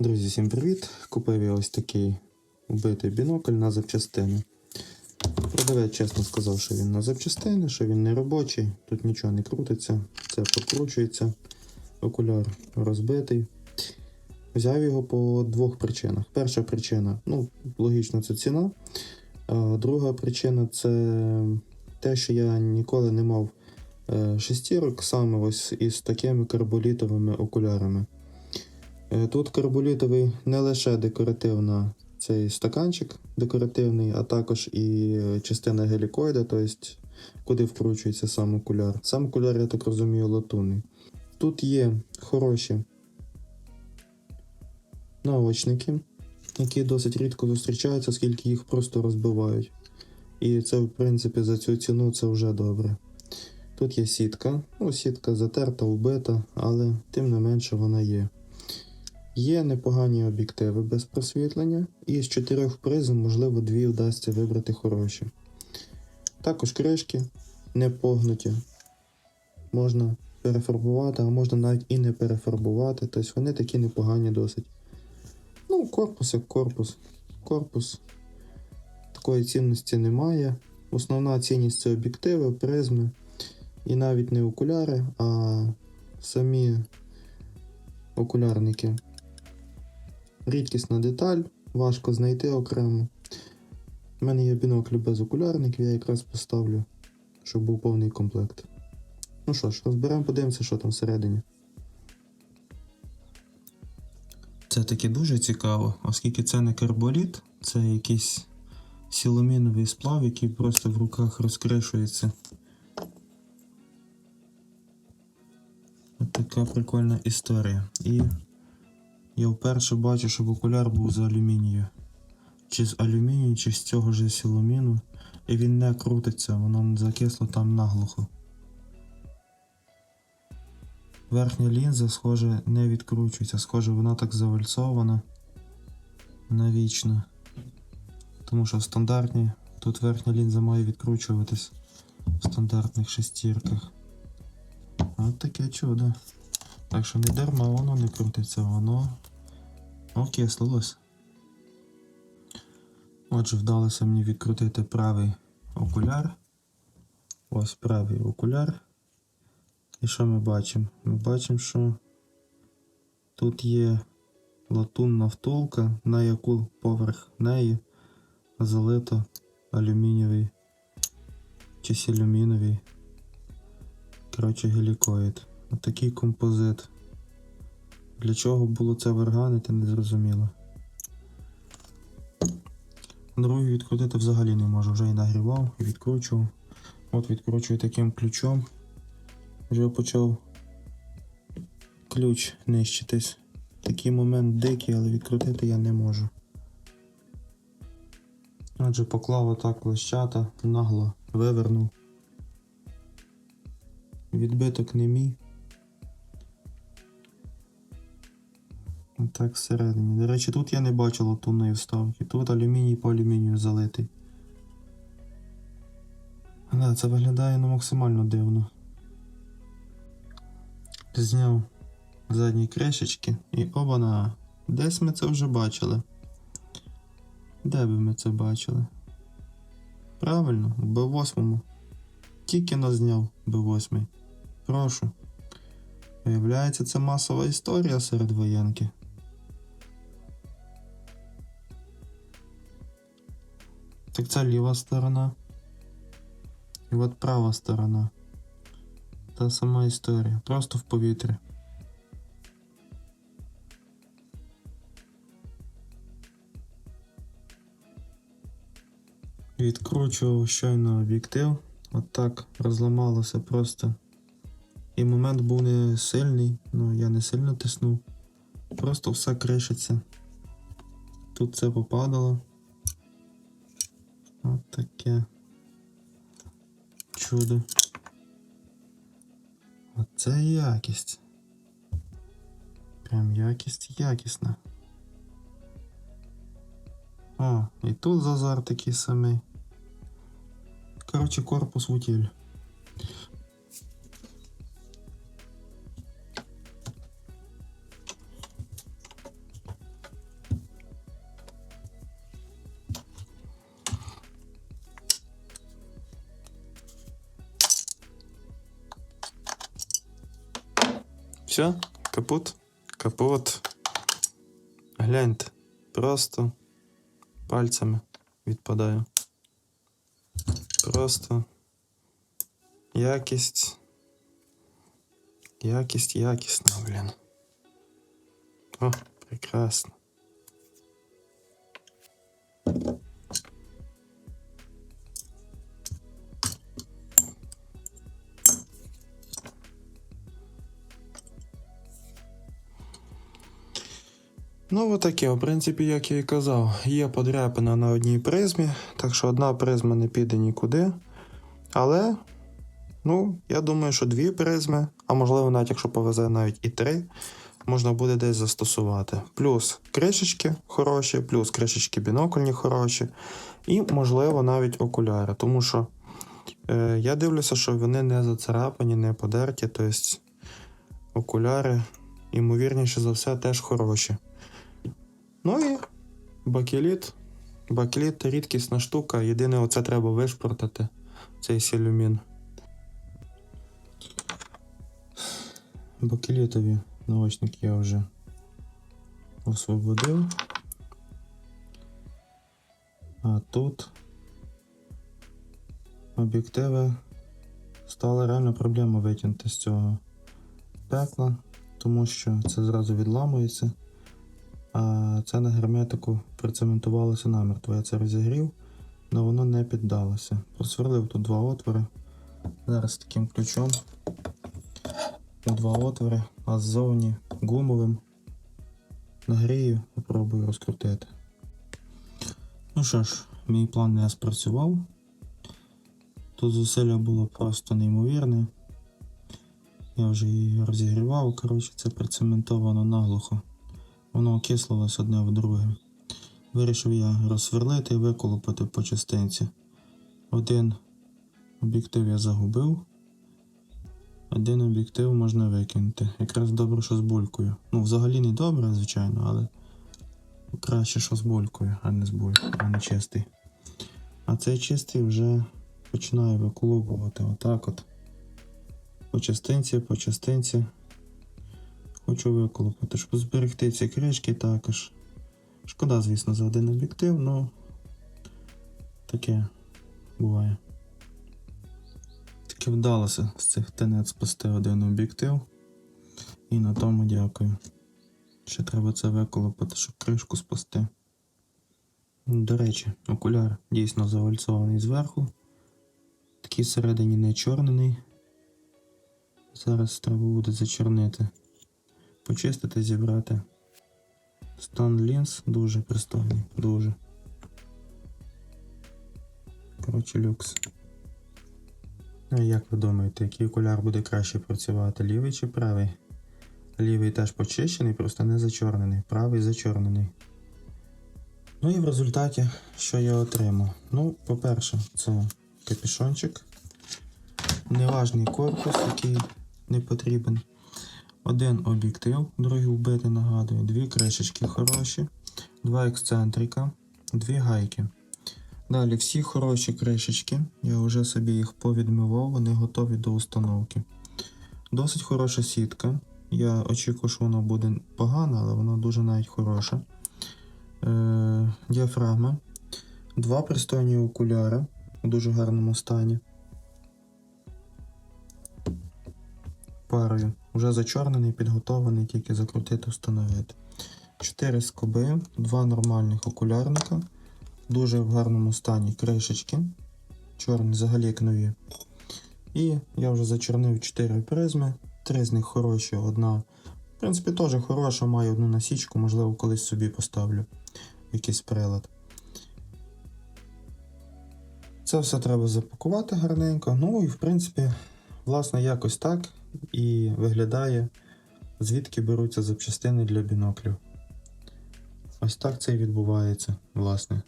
Друзі, всім привіт! Купив я ось такий вбитий бінокль на запчастини. Продавець чесно сказав, що він на запчастини, що він не робочий, тут нічого не крутиться, це покручується. Окуляр розбитий. Взяв його по двох причинах. Перша причина, ну, логічно, це ціна. А друга причина це те, що я ніколи не мав е, шестірок саме ось із такими карболітовими окулярами. Е, Тут карболітовий не лише декоративна цей стаканчик декоративний, а також і е, частина гелікоїда, тобто куди вкручується сам окуляр. Сам окуляр, я так розумію, латунний. Тут є хороші наочники, які досить рідко зустрічаються, оскільки їх просто розбивають. І це, в принципі, за цю ціну це вже добре. Тут є сітка, ну, сітка затерта, вбита, але тим не менше вона є. Є непогані об'єктиви без просвітлення, і з чотирьох призм, можливо, дві вдасться вибрати хороші. Також кришки не погнуті. Можна перефарбувати, а можна навіть і не перефарбувати. Тобто вони такі непогані досить. Ну, корпус як корпус. Корпус такої цінності немає. Основна цінність це об'єктиви, призми. І навіть не окуляри, а самі окулярники. Рідкісна деталь, важко знайти окремо. У мене є бінокль без окулярників, я якраз поставлю, щоб був повний комплект. Ну що ж, розберемо, подивимося, що там всередині. Це таки дуже цікаво, оскільки це не карболіт, це якийсь силоміновий сплав, який просто в руках розкришується. Ось така прикольна історія. І я вперше бачу, щоб окуляр був з алюмінію. Чи з алюмінію, чи з цього ж силоміну. І він не крутиться, воно закисло там наглухо. Верхня лінза, схоже, не відкручується, схоже, вона так завальцована навічно. Тому що в стандартній тут верхня лінза має відкручуватись в стандартних шестірках. От таке чудо. Так що не дарма воно не крутиться, воно окислилось. Отже, вдалося мені відкрутити правий окуляр. Ось правий окуляр. І що ми бачимо? Ми бачимо, що тут є латунна втулка, на яку поверх неї залито алюмінієвий чи сілюміновий. Коротше, гелікоїд. Отакий композит. Для чого було це варганити, не зрозуміло. Другий відкрутити взагалі не можу, вже і нагрівав, і відкручував. От відкручую таким ключом. Вже почав ключ нищитись. Такий момент дикий, але відкрутити я не можу. Отже, поклав отак лищата, нагло вивернув. Відбиток не мій. Отак всередині. До речі, тут я не бачив латунної вставки. Тут алюміній по алюмінію залитий. Да, це виглядає ну, максимально дивно. Зняв задні кришечки і обана. Десь ми це вже бачили. Де би ми це бачили? Правильно, в Б8. Тільки нас зняв Б8. Прошу. Виявляється, це масова історія серед воєнки. Так це ліва сторона. І от права сторона. Та сама історія. Просто в повітрі. Відкручував щойно об'єктив. От так розламалося просто. І момент був не сильний, ну я не сильно тиснув. Просто все кришиться. Тут це попадало. От таке чудо. Оце якість. Прям якість якісна. О, і тут зазор такий самий. Коротше, корпус в утіль. Все, капут, капут. Гляньте, просто пальцями відпадаю. Просто якість. Якість якісна, блін. О, прекрасно. Ну, отаке, в принципі, як я і казав, є подряпина на одній призмі, так що одна призма не піде нікуди. Але, ну, я думаю, що дві призми, а можливо, навіть якщо повезе навіть і три, можна буде десь застосувати. Плюс кришечки хороші, плюс кришечки бінокольні хороші, і, можливо, навіть окуляри. Тому що е, я дивлюся, що вони не зацарапані, не подерті, тобто окуляри, ймовірніше за все, теж хороші. Ну і бакеліт. Бакеліт рідкісна штука. Єдине, оце треба вишпортати, цей сілюмін. Бакелітові наочники я вже освободив. А тут об'єктиви стала реально проблема витягнути з цього пекла, тому що це зразу відламується. А це на герметику прицементувалося намертво. Я це розігрів, але воно не піддалося. Просверлив тут два отвори. Зараз таким ключом у два отвори, а ззовні гумовим. Нагрію, попробую розкрутити. Ну що ж, мій план не спрацював. Тут зусилля було просто неймовірне. Я вже її розігрівав, коротше, це прицементовано наглухо. Воно окислилось одне в друге. Вирішив я розсверлити і виколупати по частинці. Один об'єктив я загубив. Один об'єктив можна викинути. Якраз добре, що з булькою. Ну, взагалі не добре, звичайно, але краще, що з булькою, а не з булькою, а не чистий. А цей чистий вже починає виколупувати отак от. По частинці, по частинці. Хочу виколупати, щоб зберегти ці кришки також. Шкода, звісно, за один об'єктив, але таке буває. Таки вдалося з цих тенет спасти один об'єктив. І на тому дякую. Ще треба це виколупати, щоб кришку спасти. До речі, окуляр дійсно завальцований зверху. Такий всередині не чорнений. Зараз треба буде зачорнити почистити, зібрати. Стан лінз дуже пристойний, дуже. Коротше, люкс. Ну, як ви думаєте, який окуляр буде краще працювати, лівий чи правий? Лівий теж почищений, просто не зачорнений, правий зачорнений. Ну і в результаті, що я отримав? Ну, по-перше, це капюшончик. Неважний корпус, який не потрібен. Один об'єктив, другий вбити, нагадую, дві кришечки хороші, два ексцентрика, дві гайки. Далі всі хороші кришечки, я вже собі їх повідмивав, вони готові до установки. Досить хороша сітка. Я очікую, що вона буде погана, але вона дуже навіть хороша. Е, Діафрагма. Два пристойні окуляри у дуже гарному стані. Парою. Вже зачорнений, підготований, тільки закрутити, встановити. 4 скоби, 2 нормальних окулярника. Дуже в гарному стані кришечки. Чорні взагалі як нові. І я вже зачорнив 4 призми. Три з них хороші, одна. В принципі, теж хороша, маю одну насічку, можливо, колись собі поставлю якийсь прилад. Це все треба запакувати гарненько. Ну і в принципі, власне, якось так і виглядає, звідки беруться запчастини для біноклів. Ось так це і відбувається, власне.